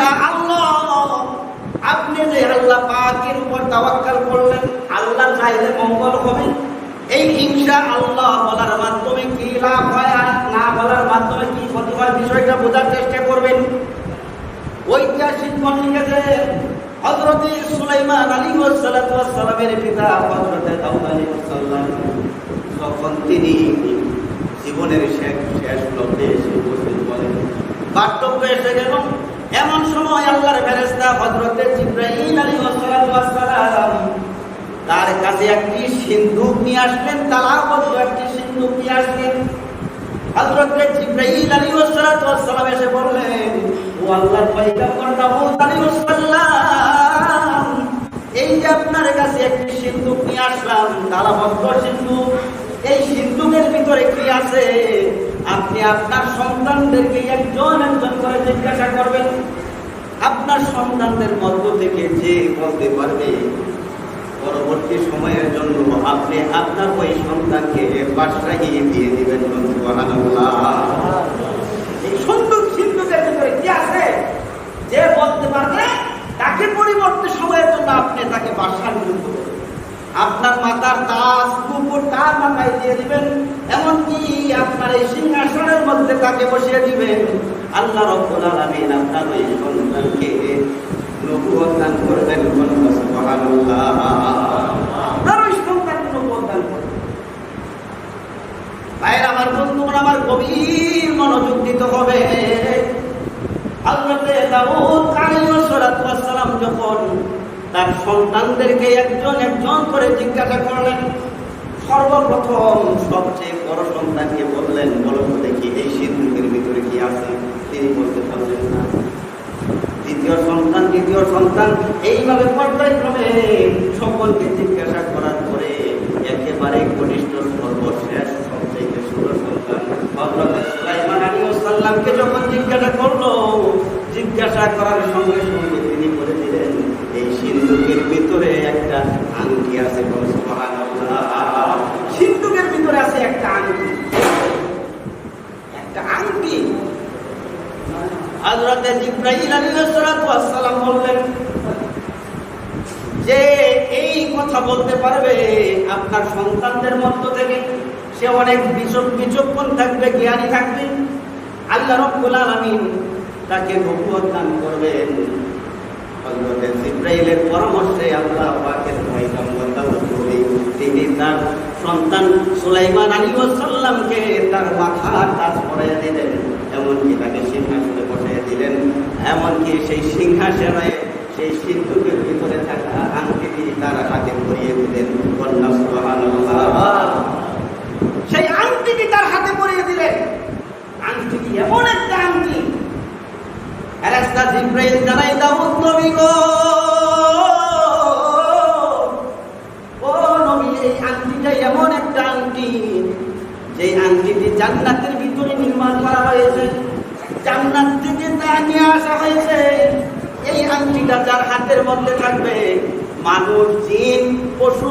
ইনশা আল্লাহ, আপনি যে আল্লাহ পাকের উপর তাওয়াক্কাল করলেন, আল্লাহ চাইলে মঙ্গল হবে। এই ইনশা আল্লাহ বলার মাধ্যমে কি লাভ হয় আর না বলার মাধ্যমে কি ক্ষতি হয় বিষয়টা বোঝার চেষ্টা করবেন? ঐতিহাসিক মল্লিকাতে হজরত সুলাইমান আলী সালামের পিতা হজরত যখন তিনি জীবনের শেষ শেষ লগ্নে এসে উপস্থিত বলেন বার্ধক্য এসে গেল। এমন সময় আল্লাহর ফেরেস্তা হজরতে আলী সালাম তার কাছে একটি সিন্ধুক নিয়ে আসলেন তালাবদ্ধ একটি সিন্ধুক নিয়ে আসলেন। এসে বললেন, ও আল্লাহর পয়গম্বর সালাম এই যে আপনার কাছে একটি সিন্ধুক নিয়ে আসলাম তালাবদ্ধ সিন্ধুক এই সিন্ধুকের ভিতরে কি আছে? আপনি আপনার সন্তানদেরকে একজন একজন করে জিজ্ঞাসা করবেন, আপনার সন্তানদের মধ্য থেকে যে বলতে পারবে, পরবর্তী সময়ের জন্য আপনি আপনার ওই সন্তানকে বাদশাহী দিয়ে দিবেন আছে? যে বলতে পারবে, তাকে পরিবর্তে সময়ের জন্য আপনি তাকে বাদশাহ নিযুক্ত আপনার মাতার তাজ কুকুর তার মাথায় দিয়ে দিবেন, এমনকি আপনার এই সিংহাসনের মধ্যে তাকে বসিয়ে দিবেন। আল্লাহ রব্বুল আলামিন আপনার ওই সন্তানকে করবেন সুবহানাল্লাহ। আপনার ওই সন্তানকে করবেন আমার বন্ধুগণ, আমার গভীর মনোযোগ দিতে হবে। দাউদ আলাইহিস সালাম যখন তার সন্তানদেরকে একজন একজন করে জিজ্ঞাসা করলেন, সর্বপ্রথম সবচেয়ে বড় সন্তানকে বললেন বলো দেখি, এই সিন্ধুকের ভিতরে কি আছে? তিনি বলতে পারলেন না। দ্বিতীয় সন্তান দ্বিতীয় সন্তান, এইভাবে পর্যায়ক্রমে সকলকে জিজ্ঞাসা করার পরে একেবারে ঘনিষ্ঠ সর্বশেষ, সবচেয়ে ছোট সন্তান সালামকে যখন জিজ্ঞাসা করল, জিজ্ঞাসা করার সঙ্গে সঙ্গে তিনি বলে দিলেন এই সিন্ধুকের ভিতরে একটা আংটি আছে সিন্ধুকের ভিতরে আছে একটা আংটি। একটা আংটি। যে এই কথা বলতে পারবে আপনার সন্তানদের মধ্য থেকে। সে অনেক বিচক বিচক্ষণ থাকবে, জ্ঞানী থাকবে। আল্লাহ রব্বুল আলামিন তাকে নবুয়ত দান করবেন। জিব্রাইলের পরামর্শে আল্লাহ পাকের পয়গম্বর তিনি তার সন্তান সুলাইমান আলী সাল্লামকে তার মাথার তাজ পরাইয়া দিলেন, এমনকি তাকে সিংহাসনে বসাইয়া দিলেন, এমনকি সেই সিংহাসনে সেই সিন্ধুকের ভিতরে থাকা আংটিটি তার হাতে পরিয়ে দিলেন। কন্যা সুবহানাল্লাহ সেই আংটিটি তার হাতে পরিয়ে দিলেন আংটিটি এমন একটা আংটি ফেরেশতা জিব্রাইল জানাই দাউদ নবী গো ও নবী এই আংটিটা এমন একটা আংটি যে আংটিটি জান্নাতের ভিতরে নির্মাণ করা হয়েছে জান্নাত থেকে তা নিয়ে আসা হয়েছে এই আংটিটা যার হাতের মধ্যে থাকবে মানুষ জিন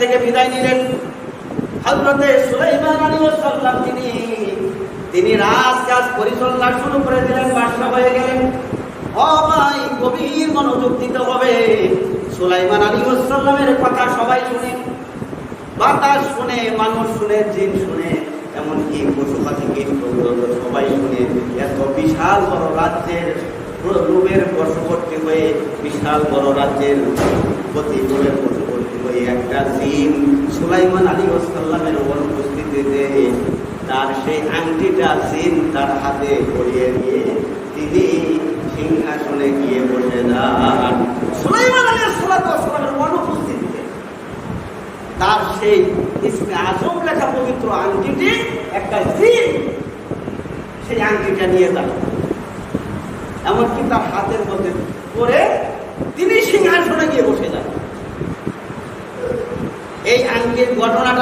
থেকে বিদায় নিলেন হযরতে সুলাইমান আলাইহিস সালাম তিনি তিনি রাজকাজ পরিচালনা শুরু করে দিলেন বাদশা হয়ে গেলেন। ভাই গভীর মনোযোগ দিতে হবে। সুলাইমান আলাইহিস সালামের কথা সবাই শুনে, বাতাস শুনে, মানুষ শুনে, জিন শুনে, এমনকি পশু পাখি কীট সবাই শুনে এত বিশাল বড় রাজ্যের রূপের বশবর্তী হয়ে বিশাল বড় রাজ্যের গতি রূপের হয়ে একটা জিন সুলাইমান আলী ওসাল্লামের অনুপস্থিতিতে তার সেই আংটিটা জিন তার হাতে পরিয়ে দিয়ে তিনি সিংহাসনে গিয়ে বসে যান। সুলাইমান আলী সাল্লামের অনুপস্থিতিতে তার সেই ইসমে আজম লেখা পবিত্র আংটিটি একটা জিন সেই আংটিটা নিয়ে যান। এমনকি তার হাতের মধ্যে করে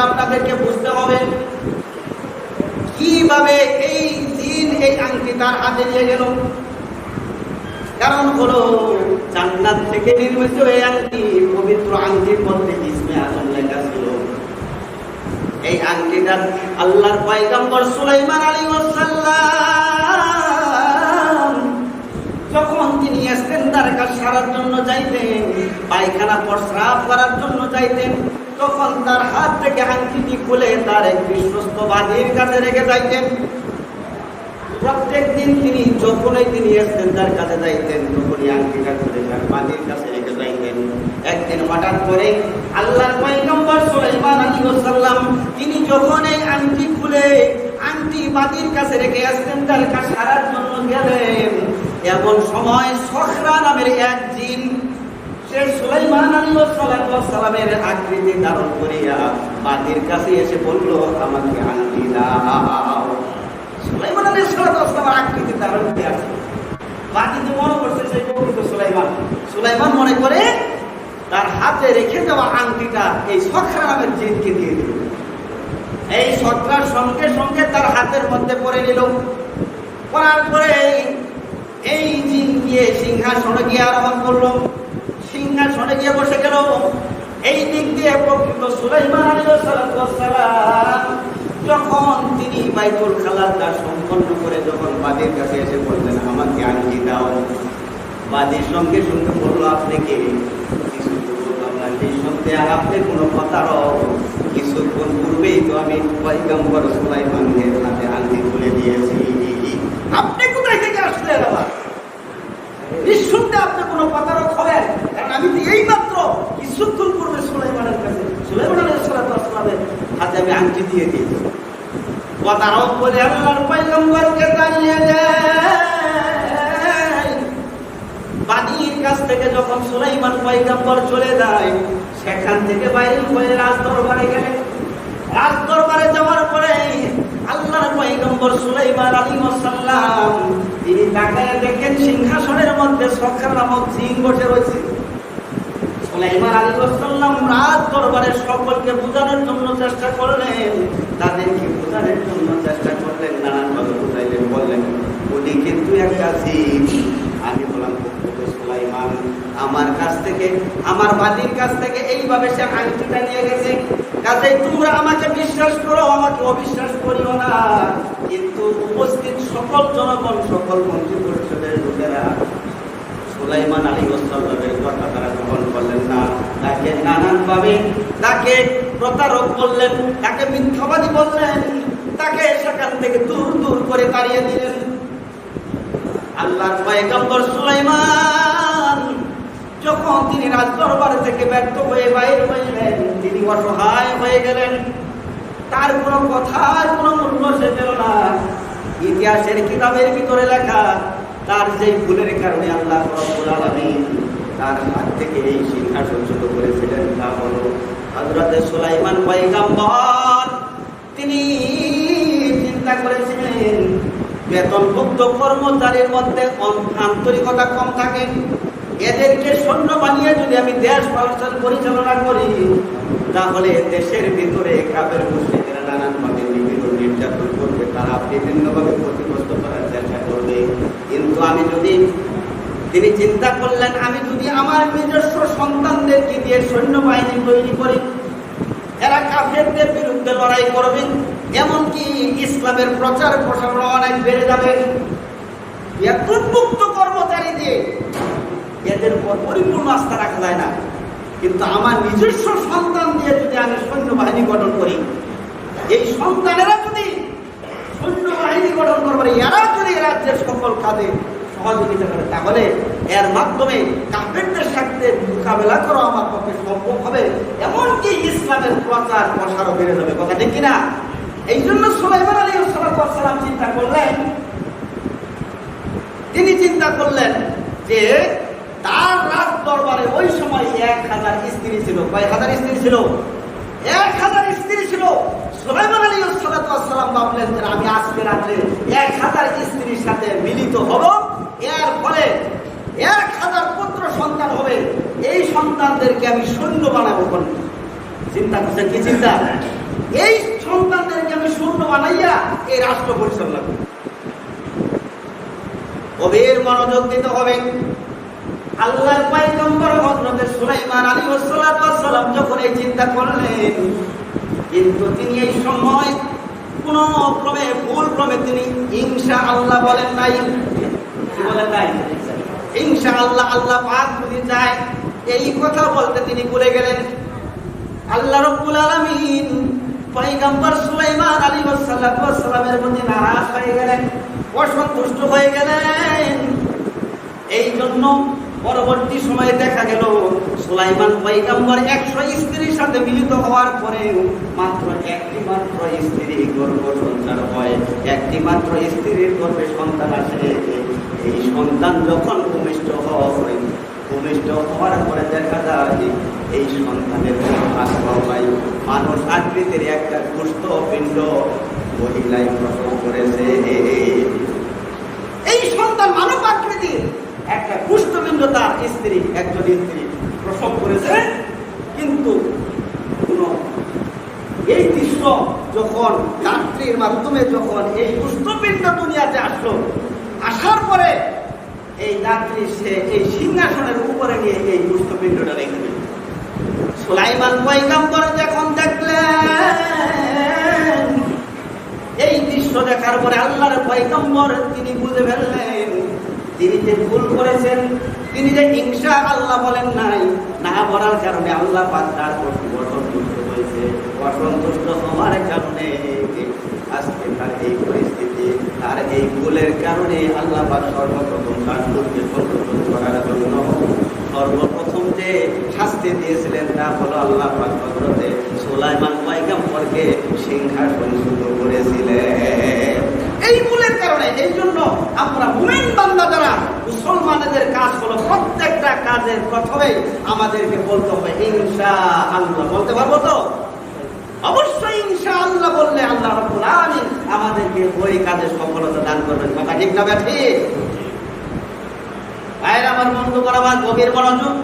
আপনাদেরকে বুঝতে হবে। কীভাবে এই দিন এই আংটি তার হাতে নিয়ে গেল? কারণ হলো, জান্নাত থেকে নির্মিত এই আংটি, পবিত্র আংটির মধ্যে ইসমে আজম লেখা ছিল। এই আংটিটা আল্লাহর পয়গম্বর সুলাইমান আলী ওয়াসাল্লাম যখন তিনি এস্তেন্দার কাজ সারার জন্য যাইতেন, পায়খানা প্রস্রাব করার জন্য যাইতেন তখন তার হাত থেকে আংটিটি খুলে তার এক বিশ্বস্ত বাদীর কাছে রেখে যাইতেন। প্রত্যেক দিন তিনি যখনই তিনি এস্তেন্দার কাছে যাইতেন, তখনই আংটিটা খুলে তার বাদীর কাছে রেখে যাইতেন। একদিন হঠাৎ করে আল্লাহর পয়গম্বর সুলাইমান আলী ওয়াসাল্লাম, তিনি যখন এই আংটি খুলে আংটি বাদীর কাছে রেখে এস্তেন্দার কাজ সারার জন্য গেলেন। এমন সময় সখরা নামের এক সে সুলাইমান করিয়া কাছে এসে আমাকে করে মনে করছে সুলাইমান। সুলাইমান মনে করে তার হাতে রেখে দেওয়া আংটিটা এই সখরা নামের জিনকে দিয়ে দিল। এই সখরার সঙ্গে সঙ্গে তার হাতের মধ্যে পড়ে নিল। পড়ার পরে এই জিন গিয়ে সিংহাসনে গিয়ে আরোহণ করল। সিংহাসনে গিয়ে বসে গেল। এই দিক দিয়ে প্রকৃত যখন তিনি বাইতুল খালার খালাটা সম্পন্ন করে যখন বাদীর কাছে এসে বললেন, আমাকে আংটি দাও। বাদীর সঙ্গে সঙ্গে বলল, আপনি কে? কিছু বললাম না সেই আপনি কিছুক্ষণ পূর্বেই তো আমি পয়গম্বর সুলাইমানের হাতে তুলে দিয়েছি। আপনি কোথায় থেকে আসলেন আবার? নিঃসন্দেহে আপনি কোনো প্রতারক হবেন কারণ আমি তো এই মাত্র কিছুক্ষণ পূর্বে সুলাইমানের কাছে সুলাইমান আলাইহিসসালামের আমি আংটি দিয়ে বলে আল্লাহর কাছ থেকে যখন সুলাইমান পয়গম্বর চলে যায়, সেখান থেকে বাইরে হয়ে রাজ দরবারে গেলেন দরবারে যাওয়ার পরে আল্লাহর পয়গম্বর সুলাইমান আলী সাল্লাম তিনি তাকায় দেখেন সিংহাসনের মধ্যে সখার নামক সিং বসে রয়েছে। সুলাইমান আলী দরবারে সকলকে বোঝানোর জন্য চেষ্টা করলেন। তাদেরকে বোঝানোর জন্য চেষ্টা করলেন বুঝাইলেন, বললেন, উনি কিন্তু একটা সিং আমি বললাম সুলাইমান, আমার কাছ থেকে, আমার বাদীর কাছ থেকে এইভাবে সে আংটিটা নিয়ে গেছে। কাজে তোমরা আমাকে বিশ্বাস করো, আমাকে অবিশ্বাস করিও না। কিন্তু উপস্থিত সকল জনগণ, সকল মন্ত্রী পরিষদের লোকেরা সুলাইমান আলী ওসাল্লামের কথা তারা গ্রহণ করলেন না। তাকে নানানভাবে তাকে প্রতারক বললেন, তাকে মিথ্যাবাদী বললেন, তাকে সেখান থেকে দূর দূর করে তাড়িয়ে দিলেন। আল্লাহর পয়গম্বর সুলাইমান যখন তিনি রাজ দরবার থেকে ব্যর্থ হয়ে বাইরে হইলেন, তিনি অসহায় হয়ে গেলেন। তার কোনো কথার কোনো মূল্য সে না। ইতিহাসের কিতাবের ভিতরে লেখা তার যে ভুলের কারণে আল্লাহ তার হাত থেকে এই শিক্ষা ছোট করেছিলেন, তা হলো হযরতে সুলাইমান তিনি চিন্তা করেছিলেন, বেতনভুক্ত কর্মচারীর মধ্যে আন্তরিকতা কম থাকে। এদেরকে সৈন্য বানিয়ে যদি আমি দেশ পরিচাল- পরিচালনা করি, তাহলে দেশের ভিতরে কাবের মুসলিমেরা নানানভাবে বিভিন্ন নির্যাতন করবে, তারা বিভিন্নভাবে ক্ষতিগ্রস্ত করার করবে কিন্তু আমি যদি তিনি চিন্তা করলেন, আমি যদি আমার নিজস্ব সন্তানদেরকে দিয়ে সৈন্যবাহিনী তৈরি করি, এরা কাফেরদের বিরুদ্ধে লড়াই করবে, এমনকি ইসলামের প্রচার প্রসারণ অনেক বেড়ে যাবে। এত মুক্ত কর্মচারী দিয়ে এদের উপর পরিপূর্ণ আস্থা রাখা যায় না। কিন্তু আমার নিজস্ব সন্তান দিয়ে যদি আমি সৈন্যবাহিনী গঠন করি, এই সন্তানেরা করবে এরা যদি রাজ্যের সকল কাজে সহযোগিতা করে, তাহলে এর মাধ্যমে কাফেরদের সাথে মোকাবেলা করা আমার পক্ষে সম্ভব হবে। এমনকি ইসলামের প্রচার প্রসারও বেড়ে যাবে। কথা ঠিক কিনা? এই জন্য সুলাইমান আলী সালাম চিন্তা করলেন। তিনি চিন্তা করলেন যে তার রাজ দরবারে ওই সময় এক হাজার স্ত্রী ছিল। কয় হাজার স্ত্রী ছিল? এক হাজার স্ত্রী ছিল। আলী আমি আজকে রাত্রে এক হাজার স্ত্রীর সাথে মিলিত হব। এর ফলে এক হাজার পুত্র সন্তান হবে। এই সন্তানদেরকে আমি সৈন্য বানাবো কোন চিন্তা করছেন? কি চিন্তা? এই সন্তানদেরকে আমি শূন্য বানাইয়া এই রাষ্ট্র পরিচালনা করি গভীর মনোযোগ দিতে হবে। আল্লাহর পয়গম্বর হযরত সুলাইমান সালাতু সালাম যখন এই চিন্তা করলেন কিন্তু তিনি এই সময় কোন ক্রমে, ভুল ক্রমে তিনি ইনশা আল্লাহ বলেন নাই। বলেন নাই? ইনশা আল্লাহ আল্লাহ পাক যদি চায়, এই কথা বলতে তিনি ভুলে গেলেন। আল্লাহ রব্বুল আলামিন পয়গম্বর সুলাইমান ওয়াস সালামের প্রতি নারাজ হয়ে গেলেন, অসন্তুষ্ট হয়ে গেলেন। এই জন্য পরবর্তী সময়ে দেখা গেল, সুলাইমান পয়গম্বর একশো স্ত্রীর সাথে মিলিত হওয়ার পরে মাত্র একটি মাত্র স্ত্রী গর্ভ সন্তান হয়। একটি মাত্র স্ত্রীর গর্ভে সন্তান আসে। এই সন্তান যখন ভূমিষ্ঠ হয়, ভূমিষ্ঠ হওয়ার পরে দেখা যায় এই সন্তানের হাত মানুষ আকৃতির একটা কুষ্ঠ পিণ্ড মহিলায় প্রসব করেছে। এই সন্তান মানব আকৃতির। একটা পুষ্টপিণ্ড তার স্ত্রী, একজন স্ত্রী প্রসব করেছে। কিন্তু এই দৃশ্য যখন রাত্রির মাধ্যমে যখন এই পুষ্টপিণ্ড দুনিয়াতে আসলো, আসার পরে এই রাত্রি সে এই সিংহাসনের উপরে গিয়ে এই পুষ্টপিণ্ডটা রেখে দিল সুলাইমান পয়গাম্বর যখন দেখলেন, এই দৃশ্য দেখার পরে আল্লাহর পয়গম্বর তিনি বুঝে ফেললেন তিনি যে ভুল করেছেন, তিনি যে হিংসা আল্লাহ বলেন নাই, না বলার কারণে আল্লাহ পাক তার অসন্তুষ্ট হয়েছে অসন্তুষ্ট হওয়ার কারণে আজকে তার এই পরিস্থিতি, তার এই ভুলের কারণে আল্লাহ সর্বপ্রথম শাস্তিকে সংশোধন করার জন্য সর্বপ্রথম যে শাস্তি দিয়েছিলেন তা হলো আল্লাহ সুলাইমান পয়গম্বরকে সিংহাসনচ্যুত করেছিলেন। এই ভুলের কারণে, এই জন্য আমরা মুমিন বান্দা যারা মুসলমানদের কাজ হলো প্রত্যেকটা কাজের প্রথমে আমাদেরকে বলতে হবে ইনশা আল্লাহ বলতে পারব তো? অবশ্যই ইনশা আল্লাহ বললে আল্লাহ রাব্বুল আমাদেরকে ওই কাজে সফলতা দান করবেন। কথা ঠিক না ঠিক ভাইয়ের আমার বন্ধু করাবার গভীর মনোযোগ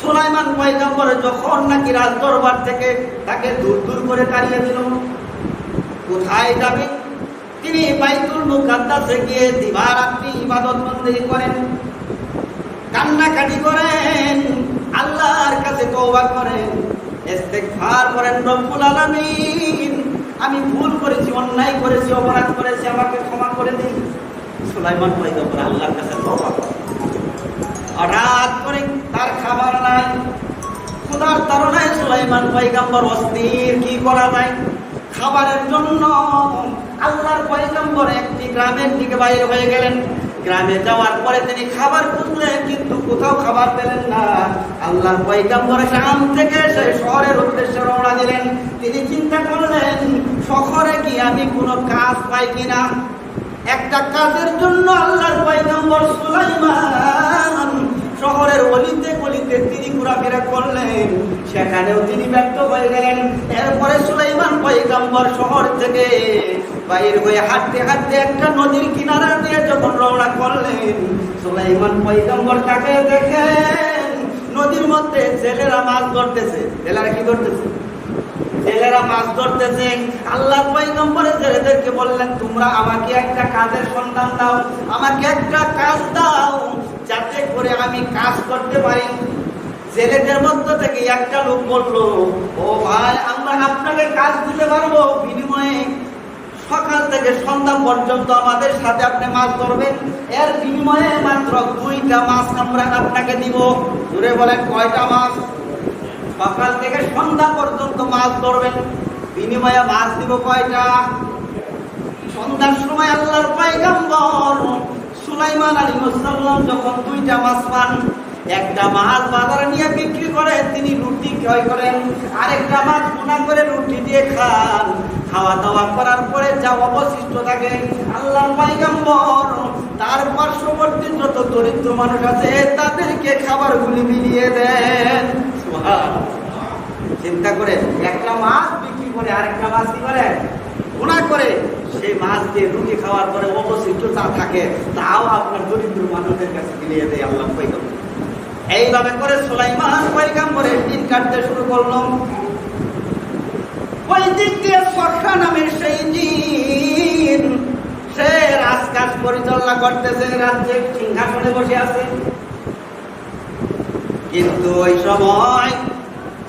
সুলাইমান পয়গম্বর যখন নাকি রাজ দরবার থেকে তাকে দূর দূর করে তাড়িয়ে দিল, কোথায় যাবে? তিনি বাইতুল মুকাদ্দাসে গিয়ে দিবারাত্রি ইবাদত বন্দেগী করেন, কান্নাকাটি করেন, আল্লাহর কাছে তওবা করেন, ইস্তেগফার করেন, রব্বুল আলামিন, আমি ভুল করেছি, অন্যায় করেছি, অপরাধ করেছি, আমাকে ক্ষমা করে দিন। সুলাইমান পয়গম্বর আল্লাহর কাছে তওবা হঠাৎ করে তার খাবার নাই, ক্ষুধার তারণায় সুলাইমান পয়গম্বর অস্থির, কি করা যায়? খাবারের জন্য আল্লাহর পয়গম্বর একটি গ্রামের দিকে বাইরে হয়ে গেলেন। গ্রামে যাওয়ার পরে তিনি খাবার খুঁজলেন, কিন্তু কোথাও খাবার পেলেন না। আল্লাহর পয়গম্বর গ্রাম থেকে সে শহরের উদ্দেশ্যে রওনা দিলেন। তিনি চিন্তা করলেন, শহরে কি আমি কোনো কাজ পাই কিনা? একটা কাজের জন্য আল্লাহর পয়গম্বর সুলাইমান শহরের অলিতে গলিতে তিনি ঘোরাফেরা করলেন। সেখানেও তিনি ব্যর্থ হয়ে গেলেন। এরপরে সুলাইমান পয়গম্বর শহর থেকে বাইর হয়ে হাঁটতে হাঁটতে একটা নদীর কিনারা দিয়ে যখন রওনা করলেন, সুলাইমান পয়গম্বর তাকে দেখেন, নদীর মধ্যে ছেলেরা মাছ ধরতেছে। ছেলেরা কি করতেছে ছেলেরা মাছ ধরতেছে। আল্লাহ পয়গম্বরের ছেলেদেরকে বললেন, তোমরা আমাকে একটা কাজের সন্ধান দাও, আমাকে একটা কাজ দাও, যাতে করে আমি কাজ করতে পারি। ছেলেদের মধ্য থেকে একটা লোক বলল, ও ভাই, আমরা আপনাকে কাজ দিতে পারব বিনিময়ে? সকাল থেকে সন্ধ্যা পর্যন্ত আমাদের সাথে আপনি মাছ ধরবেন। এর বিনিময়ে মাত্র দুইটা মাছ আমরা আপনাকে দিব। জুড়ে বলেন, কয়টা মাছ? সকাল থেকে সন্ধ্যা পর্যন্ত মাছ ধরবেন। বিনিময়ে মাছ দিব কয়টা? সন্ধ্যার সময় আল্লাহর পয়গম্বর সুলাইমান আলী মুসাল্লাম যখন দুইটা মাছ পান একটা মাছ বাজারে নিয়ে বিক্রি করে, তিনি রুটি ক্রয় করেন। আরেকটা মাছ গুণা করে রুটি দিয়ে খান। খাওয়া দাওয়া করার পরে যা অবশিষ্ট থাকে আল্লাহ পয়গম্বর, তার পার্শ্ববর্তী যত দরিদ্র মানুষ আছে, তাদেরকে খাবারগুলি মিলিয়ে দেন। চিন্তা করে একটা মাছ বিক্রি করে আরেকটা মাছ কি করে? গুণা করে। সেই মাছ দিয়ে রুটি খাওয়ার পরে অবশিষ্ট যা থাকে, তাও আপনার দরিদ্র মানুষের কাছে মিলিয়ে দেয় আল্লাহ পয়গম্বর। এইভাবে করে সুলাইমান পয়গম্বরের দিন কাটতে শুরু করল। ওই দিক দিয়ে সখা নামের সেই জিন সে রাজকাজ পরিচালনা করতেছে রাজ্যের সিংহাসনে বসে আছে। কিন্তু ওই সময়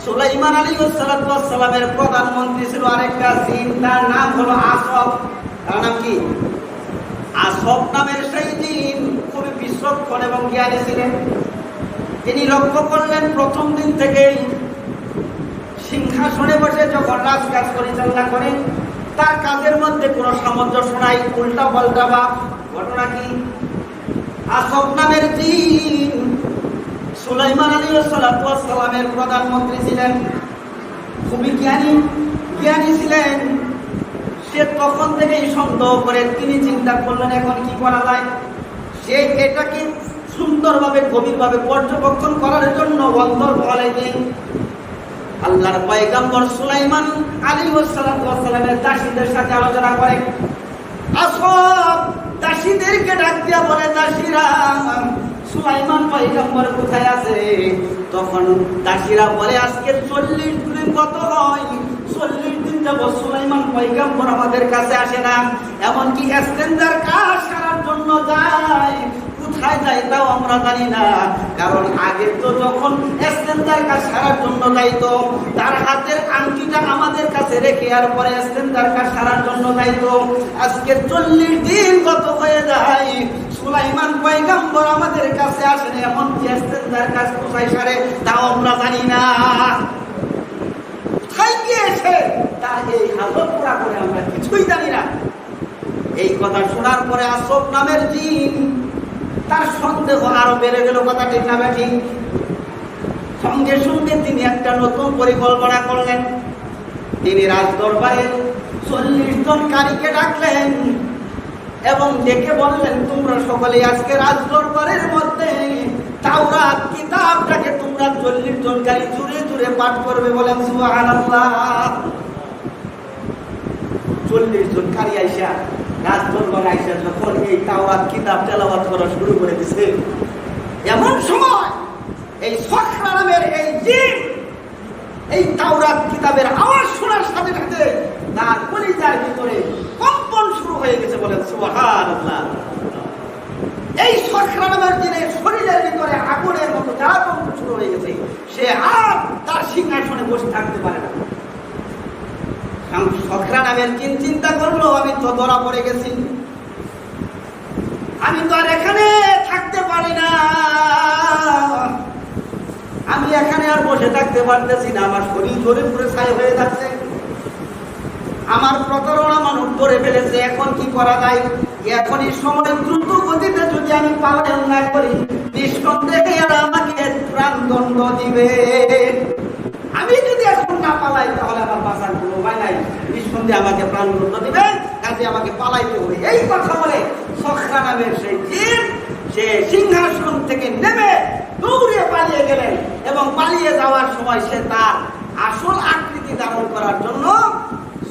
সুলাইমান আলী সালামের প্রধানমন্ত্রী ছিল আরেকটা জিন, তার নাম হলো আসফ। তার নাম কি? আসফ নামের সেই জিন খুবই বিচক্ষণ এবং জ্ঞানী ছিলেন। তিনি লক্ষ্য করলেন, প্রথম দিন থেকেই সিংহাসনে বসে যখন রাজকাজ পরিচালনা করেন তার কাজের মধ্যে কোনো সামঞ্জস্য নাই, উল্টা পাল্টা বা ঘটনা কি? আসফ নামের জিন সুলাইমান আলী সালামের প্রধানমন্ত্রী ছিলেন। খুবই জ্ঞানী জ্ঞানী ছিলেন। সে তখন থেকেই সন্দেহ করে, তিনি চিন্তা করলেন, এখন কি করা যায়? সে এটাকে সুন্দরভাবে, গভীরভাবে পর্যবেক্ষণ করার জন্য অন্তর যে আল্লাহর পয়গম্বর সুলাইমান আলী সালামের দাসীদের সাথে আলোচনা করে। আসব দাসীদেরকে ডাক দিয়া বলে, দাসীরা, সুলাইমান পয়গম্বর কোথায় আছে? তখন দাসীরা বলে, আজকে চল্লিশ দিন কত হয়। চল্লিশ দিন যাব সুলাইমান পয়গম্বর আমাদের কাছে আসে না। এমনকি এক্সটেন্ডার কাজ সারার জন্য যায়। কোথায় যায় তাও আমরা জানি না। কারণ আগে তো যখন এক্সটেন্ডার কাজ সারার জন্য যাইতো, তার হাতের আংটিটা আমাদের কাছে রেখে আর পরে এক্সটেন্ডার কাজ সারার জন্য যাইতো। আজকে চল্লিশ দিন কত হয়ে যায়, সুলাইমান পয়গাম্বর আমাদের কাছে আসেন এমন কি এক্সটেন্ডার কাজ কোথায় সারে তাও আমরা জানি না। কোথায় গিয়েছে? তার এই হাজত পুরা করে আমরা কিছুই জানি না। এই কথা শোনার পরে আসফ নামের জিন তার সন্দেহ আরও বেড়ে গেল কথা ঠিক না সঙ্গে সঙ্গে তিনি একটা নতুন পরিকল্পনা করলেন। তিনি রাজ দরবারে চল্লিশ জন কারীকে ডাকলেন এবং ডেকে বললেন, তোমরা সকলে আজকে রাজ দরবারের মধ্যে তাওরাত কিতাবটাকে তোমরা চল্লিশ জন কারী জুড়ে জুড়ে পাঠ করবে বলেন, সুবহানাল্লাহ। চল্লিশ জন কারী আইসা রাজ দরবার আইসা যখন এই তাওরাত কিতাব তেলাওয়াত করা শুরু করে এমন সময় এই সখরা নামের এই এই তাওরাত কিতাবের আওয়াজ শোনার সাথে সাথে তার ভিতরে কম্পন শুরু হয়ে গেছে বলেন, সুবহানাল্লাহ। এই সখরা নামের জিনের শরীরের ভিতরে আগুনের মতো জ্বালাতন শুরু হয়ে গেছে। সে আর তার সিংহাসনে বসে থাকতে পারে না। সখরা নামের চিন্তা করল, আমি তো ধরা পড়ে গেছি। আমি তো আর এখানে থাকতে পারি না। আমি এখানে আর বসে থাকতে পারতেছি না, আমার শরীর ধরে পুরো ছাই হয়ে যাচ্ছে। আমার প্রতারণা মানুষ ধরে ফেলেছে, এখন কি করা যায়? এখন এই সময় দ্রুত গতিতে যদি আমি পালন না করি নিঃসন্দেহে আমাকে প্রাণদণ্ড দিবে। আমি যদি এখন না পালাই তাহলে আমার বাঁচার কোনো উপায় নিঃসন্দেহে আমাকে প্রাণদণ্ড দিবে কাজে আমাকে পালাইতে হবে। এই কথা বলে সখরা নামের সেই জিন সে সিংহাসন থেকে নেমে দৌড়ে পালিয়ে গেলেন এবং পালিয়ে যাওয়ার সময় সে তার আসল আকৃতি ধারণ করার জন্য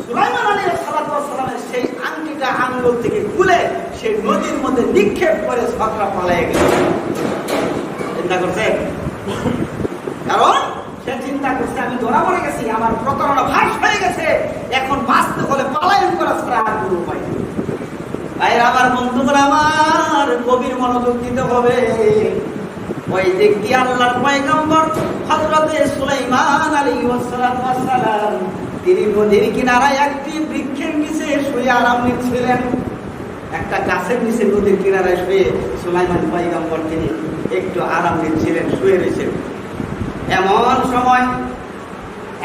সুলাইমান সেই আংটিটা আঙ্গুল থেকে খুলে সেই নদীর মধ্যে নিক্ষেপ করে সখরা পালিয়ে গেল। চিন্তা করছে কারণ চিন্তা করছে, আমি ধরা পড়ে গেছি, আমার প্রতারণা ফাঁস হয়ে গেছে। এখন বাঁচতে হলে পালায়ন করা ছাড়া আর কোনো উপায় ভাইয়ের, আমার বন্ধুরা আমার কবির মনোযোগ দিতে হবে। ওই দিয়ে আল্লাহর পয়গম্বর সুলাইমান তিনি নদীর কিনারায় একটি বৃক্ষের নিচে শুয়ে আরাম নিচ্ছিলেন। একটা গাছের নিচে নদীর কিনারায় শুয়ে সুলাইমান পয়গম্বর তিনি একটু আরাম নিচ্ছিলেন, শুয়ে রয়েছেন। এমন সময়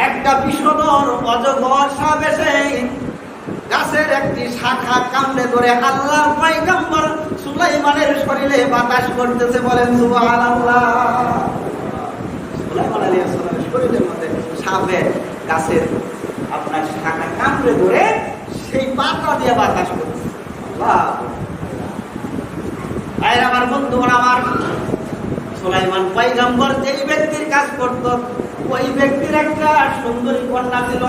একটা বিষধর অজগর সাপ এসে গাছের একটি শাখা কামড়ে ধরে আল্লাহর পয়গম্বর সুলাইমানের শরীরে বাতাস করতেছে বলেন আলাইহিস সালামের শরীরের মধ্যে গাছের আপনার শাখা কামড়ে ধরে সেই দিয়ে বাতাস আল্লাহ আমার বন্ধু আমার সুলাইমান পয়গম্বর যেই ব্যক্তির কাজ করত, ওই ব্যক্তির একটা সুন্দরী কন্যা ছিল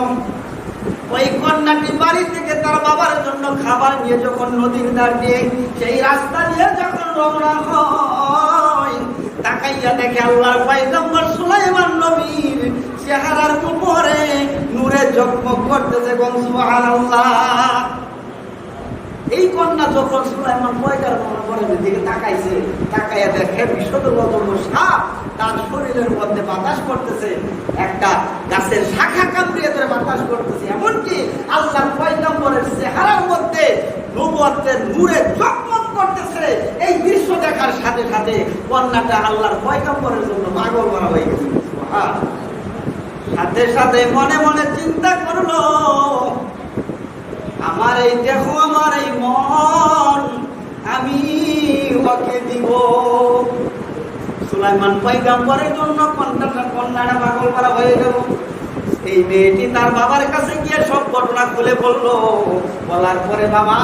ওই কন্যাটি বাড়ি থেকে তার বাবার জন্য খাবার নিয়ে যখন নদীর দিয়ে সেই রাস্তা দিয়ে যখন রওনা হয়, তাকাইয়া দেখে আল্লাহর পয়গম্বর সুলাইমান নবীর চেহারার উপরে নূরে জগমগ করতেছে বংশ সুবহানাল্লাহ। এই কন্যা যখন সুলাইমান পয়গার মনের দিকে তাকাইছে, তাকাইয়া দেখে বিশ্বদুর্গতম সাপ তার শরীরের মধ্যে বাতাস করতেছে। একটা গাছের শাখা কামড়িয়ে ধরে বাতাস করতেছে। এমনকি আল্লাহ পয়গম্বরের চেহারার মধ্যে নবুয়তের নূরে চকমক করতেছে। এই দৃশ্য দেখার সাথে সাথে কন্যাটা আল্লাহর পয়গম্বরের জন্য পাগল করা হয়ে গেছে। সাথে সাথে মনে মনে চিন্তা করল আমার এই দেখো, আমার এই মন, আমি ওকে দিব। সুলাইমান পয়গাম্বরের জন্য কন্যাটা কন্যাটা পাগল করা হয়ে গেল। এই মেয়েটি তার বাবার কাছে গিয়ে সব ঘটনা খুলে বলল। বলার পরে বাবা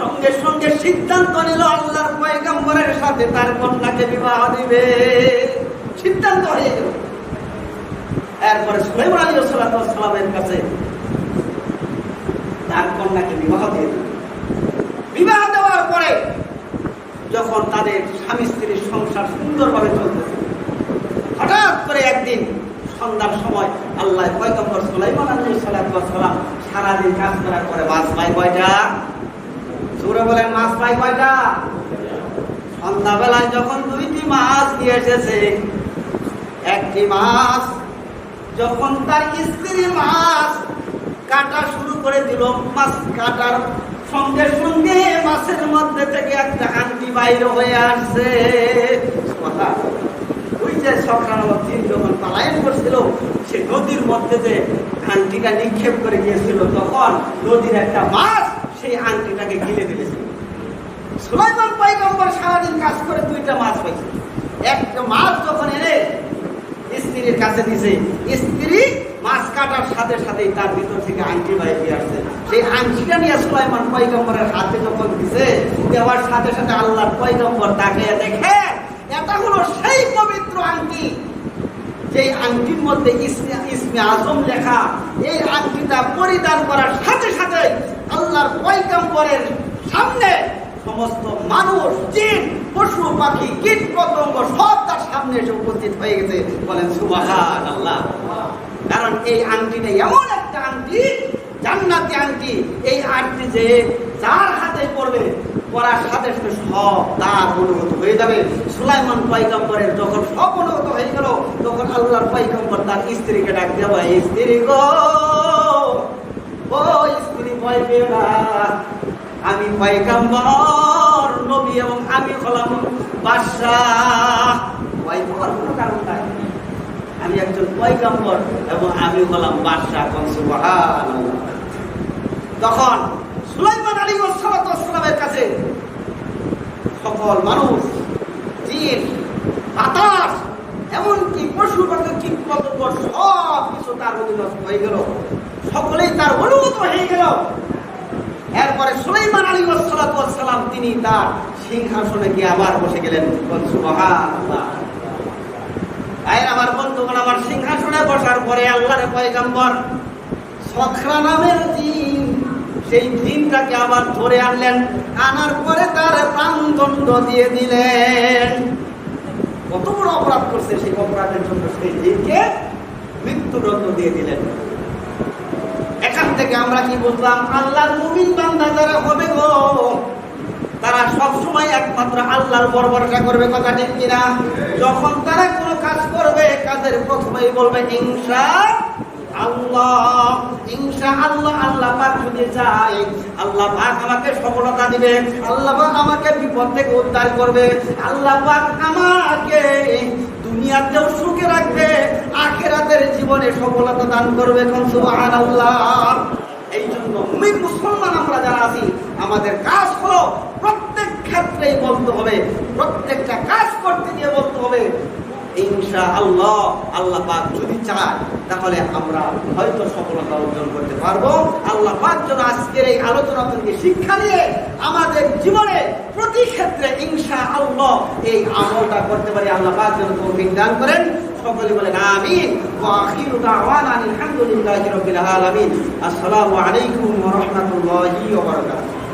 সঙ্গে সঙ্গে সিদ্ধান্ত নিল, আল্লাহর পয়গাম্বরের সাথে তার কন্যাকে বিবাহ দিবে। সিদ্ধান্ত হয়ে গেল। এরপরে সুলাইমান আলী সালামের কাছে তার কন্যাকে বিবাহ দিয়ে বিবাহ দেওয়ার পরে যখন তাদের স্বামী স্ত্রীর সংসার সুন্দরভাবে চলতেছে, হঠাৎ করে একদিন সন্ধ্যার সময় আল্লাহ পয়গম্বর সুলাইমান আলাইহিস সালাম সারাদিন কাজ করার পরে, মাছ পাই কয়টা? জোরে বলেন, মাছ পাই কয়টা? সন্ধ্যাবেলায় যখন দুইটি মাছ নিয়ে এসেছে, একটি মাছ, যখন তার স্ত্রী মাছ কাটা শুরু করে দিল মাছ কাটার সঙ্গে সঙ্গে মাছের মধ্যে থেকে একটা আংটি বাইরে হয়ে আসছে। কথা। ওই যে সকাল দিন যখন পালায়ন করছিল, সে নদীর মধ্যে যে আংটিটা নিক্ষেপ করে গিয়েছিল, তখন নদীর একটা মাছ সেই আংটিটাকে গিলে দিয়েছিল সুলাইমান পাইগম্বর সারাদিন কাজ করে দুইটা মাছ পাইছে একটা মাছ যখন এনে স্ত্রীর কাছে দিছে, স্ত্রী মাছ কাটার সাথে সাথেই তার ভিতর থেকে আংটি বাইরে আসছে। সেই আংটিটা নিয়ে সুলাইমান পয়গম্বরের হাতে যখন দিছে, দেওয়ার সাথে সাথে আল্লাহর পয়গম্বর তাকে দেখে, এটা হলো সেই পবিত্র আংটি যেই আংটির মধ্যে ইসমে আজম লেখা, এই আংটিটা পরিধান করার সাথে সাথে আল্লাহর পয়গম্বরের সামনে সমস্ত মানুষ, জিন, পশু, পাখি কীট পতঙ্গ সব তার সামনে এসে উপস্থিত হয়ে গেছে। বলেন সুবাহান আল্লাহ কারণ এই আংটিটা এমন একটা আংটি, জান্নাতি আংটি। এই আংটি যে যার হাতে পড়বে, পড়ার সাথে সাথে সব তার অনুভূত হয়ে যাবে। সুলাইমান পয়গম্বরের যখন সব অনুভূত হয়ে গেল, তখন আল্লাহর পয়গম্বর তার স্ত্রীকে ডাক দেওয়া স্ত্রী গো, ও স্ত্রী ভয় না। আমি পয়গম্বর, নবী এবং আমি হলাম বাদশাহ। ভয় পাওয়ার কোনো কারণ নাই। আমি একজন পয়গম্বর এবং আমি হলাম বাদশাহ কোন তখন সুলাইমান আলী সালামের কাছে সকল মানুষ, জিন, বাতাস, এমনকি পশু পাখি কীট পতঙ্গ সব কিছু তার অধীনস্থ হয়ে গেল। সকলেই তার অনুভূত হয়ে গেল। এরপরে সুলাইমান আলী সালাম তিনি তার সিংহাসনে গিয়ে আবার বসে গেলেন। সুবহানাল্লাহ। আয়ের আমার বন্ধুগণ, আমার সিংহাসনে বসার পরে আল্লাহর পয়গম্বর সখরা নামের দিন, সেই দিনটাকে আবার ধরে আনলেন। আনার পরে তার প্রাণদণ্ড দিয়ে দিলেন। কত বড় অপরাধ করছে সেই অপরাধের জন্য সেই দিনকে মৃত্যুদণ্ড দিয়ে দিলেন। এখান থেকে আমরা কি বুঝলাম? আল্লাহর মুমিন বান্দা যারা হবে গো তারা সব সময় একমাত্র আল্লাহর ভরসা করবে, কথা ঠিক কিনা? যখন তারা কোনো কাজ করবে, কাজের প্রথমেই বলবে, ইনশা আল্লাহ আল্লাহ আল্লাহ যদি আল্লাহ আমাকে সফলতা দিবে, আল্লাহ আমাকে বিপদ থেকে উদ্ধার করবে, আল্লাহ সুখে রাখবে, আখেরাতের জীবনে সফলতা দান করবে সুবহানাল্লাহ। এই জন্য মুসলমান আমরা যারা আছি, আমাদের কাজ হলো ক্ষেত্রেই বলতে হবে। প্রত্যেকটা কাজ করতে গিয়ে বলতে হবে। ইনশা আল্লাহ আল্লাহ পাক যদি চায়, তাহলে আমরা হয়তো সফলতা অর্জন করতে পারব। আল্লাহ পাক যেন আজকের এই আলোচনা থেকে শিক্ষা নিয়ে আমাদের জীবনে প্রতি ক্ষেত্রে ইনশা আল্লাহ এই আমলটা করতে পারি। আল্লাহ পাক যেন তৌফিক দান করেন। সকলে বলেন, আমিন। আখিরু দাওয়ানা আলহামদুলিল্লাহি রাব্বিল আলামিন। আসসালামু আলাইকুম ওয়া রাহমাতুল্লাহি ওয়া বারাকাতুহু।